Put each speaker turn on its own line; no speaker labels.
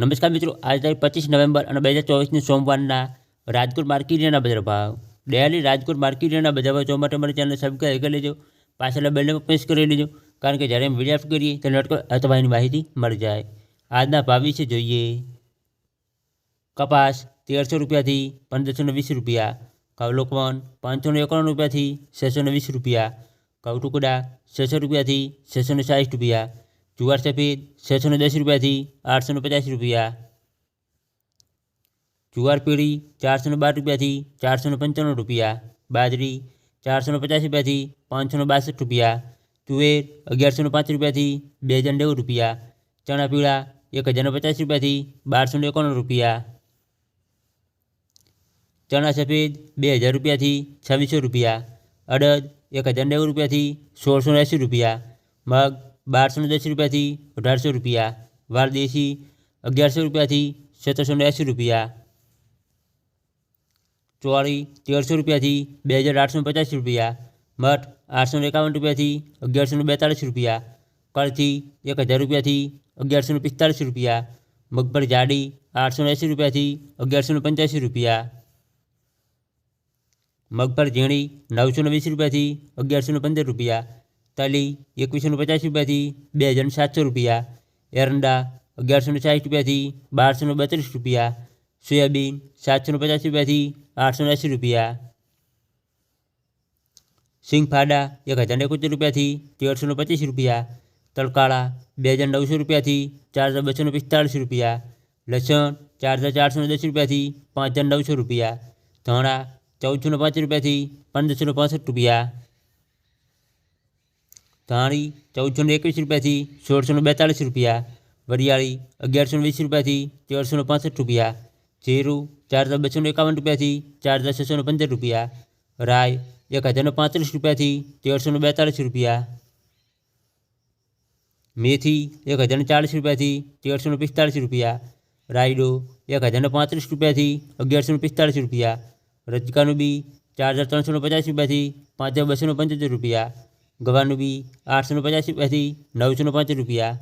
નમસ્કાર મિત્રો, આજ તારીખ પચીસ નવેમ્બર અને બે હજાર ચોવીસની સોમવારના રાજકોટ માર્કેટિયાના બજાર ભાવ. ડેલી રાજકોટ માર્કેટિયાના બજાર ભાવ જોવા માટે મારી ચેનલ સબસ્ક્રાઈબ કરી લેજો. પાછળ બેલને પ્રેસ કરી લેજો, કારણ કે જ્યારે અમે વીડિયો કરીએ ત્યારે નોટકો અથવાની માહિતી મળી જાય. આજના ભાવ વિશે જોઈએ. કપાસ તેરસો રૂપિયાથી પંદરસો વીસ રૂપિયા, કવલોકવન લોકવન પાંચસો એકાણું રૂપિયાથી છસો વીસ રૂપિયા, કવટુકડા ટુકડા છસો રૂપિયાથી છસો સાઠ રૂપિયા જુવાર સફેદ છસો ને દસ રૂપિયાથી આઠસો ને પચાસ રૂપિયા જુવાર પીળી ચારસો ને બાર રૂપિયાથી ચારસો ને પંચાણું રૂપિયા બાજરી ચારસો ને પચાસ રૂપિયાથી પાંચસો ને બાસઠ રૂપિયા તુવેર અગિયારસો ને પાંચ રૂપિયાથી બે હજાર નેવું રૂપિયા ચણા પીળા એક હજાર ને પચાસ રૂપિયાથી બારસો ને એકાણું રૂપિયા ચણા સફેદ બે હજાર રૂપિયાથી છવ્વીસો રૂપિયા અડદ એક હજાર નેવું રૂપિયાથી સોળસો ને એંસી રૂપિયા મગ બારસો ને દસ રૂપિયાથી અઢારસો રૂપિયા વાલ દેશી અગિયારસો રૂપિયાથી સત્તરસો ને એંસી રૂપિયા ચોળી તેરસો રૂપિયાથી બે હજાર આઠસો ને પચાસ રૂપિયા મઠ આઠસો ને એકાવન રૂપિયાથી અગિયારસો ને બેતાળીસ રૂપિયા કળથી એક હજાર રૂપિયાથી અગિયારસો ને પિસ્તાળીસ રૂપિયા મગફળી જાડી આઠસો ને એંસી રૂપિયાથી અગિયારસો ને પંચ્યાસી રૂપિયા મગફળી ઝીણી નવસો ને વીસ રૂપિયાથી અગિયારસો ને પંદર રૂપિયા તલી એકવીસો ને પચાસ રૂપિયાથી બે હજાર સાતસો રૂપિયા એરંડા અગિયારસો ને સાઠ રૂપિયાથી બારસો ને બત્રીસ રૂપિયા સોયાબીન સાતસો ને પચાસ રૂપિયાથી આઠસો ને એંસી રૂપિયા સિંગફાડા એક હજાર એકોતેર રૂપિયાથી તેરસો ને પચીસ રૂપિયા તલકાળા બે હજાર નવસો રૂપિયાથી ચાર હજાર બસો ને પિસ્તાળીસ રૂપિયા લસણ ચાર હજાર ચારસો ને દસ રૂપિયાથી પાંચ હજાર નવસો રૂપિયા ધાણા ચૌદસો ને પાંચ રૂપિયાથી પંદરસો ને પાસઠ રૂપિયા ધાણી ચૌદસો ને એકવીસ રૂપિયાથી સોળસો ને બેતાળીસ રૂપિયા વરિયાળી અગિયારસો ને વીસ રૂપિયાથી તેરસો ને પાસઠ રૂપિયા જીરું ચાર હજાર બસો ને એકાવન રૂપિયાથી ચાર હજાર છસો ને પંદર રૂપિયા રાય એક હજાર ને પાંત્રીસ રૂપિયાથી તેરસો ને બેતાળીસ રૂપિયા મેથી એક હજાર ને ચાલીસ રૂપિયાથી તેરસો ને પિસ્તાળીસ રૂપિયા રાયડો એક હજાર ને પાંત્રીસ રૂપિયાથી અગિયારસો ને પિસ્તાળીસ રૂપિયા રજકાનું બી ચાર હજાર ત્રણસો ને પચાસ રૂપિયાથી પાંચ હજાર બસો ને પંચોતેર રૂપિયા ગવાનું બી આઠસો ને પચાસ રૂપિયાથી નવસો ને પાંચ રૂપિયા.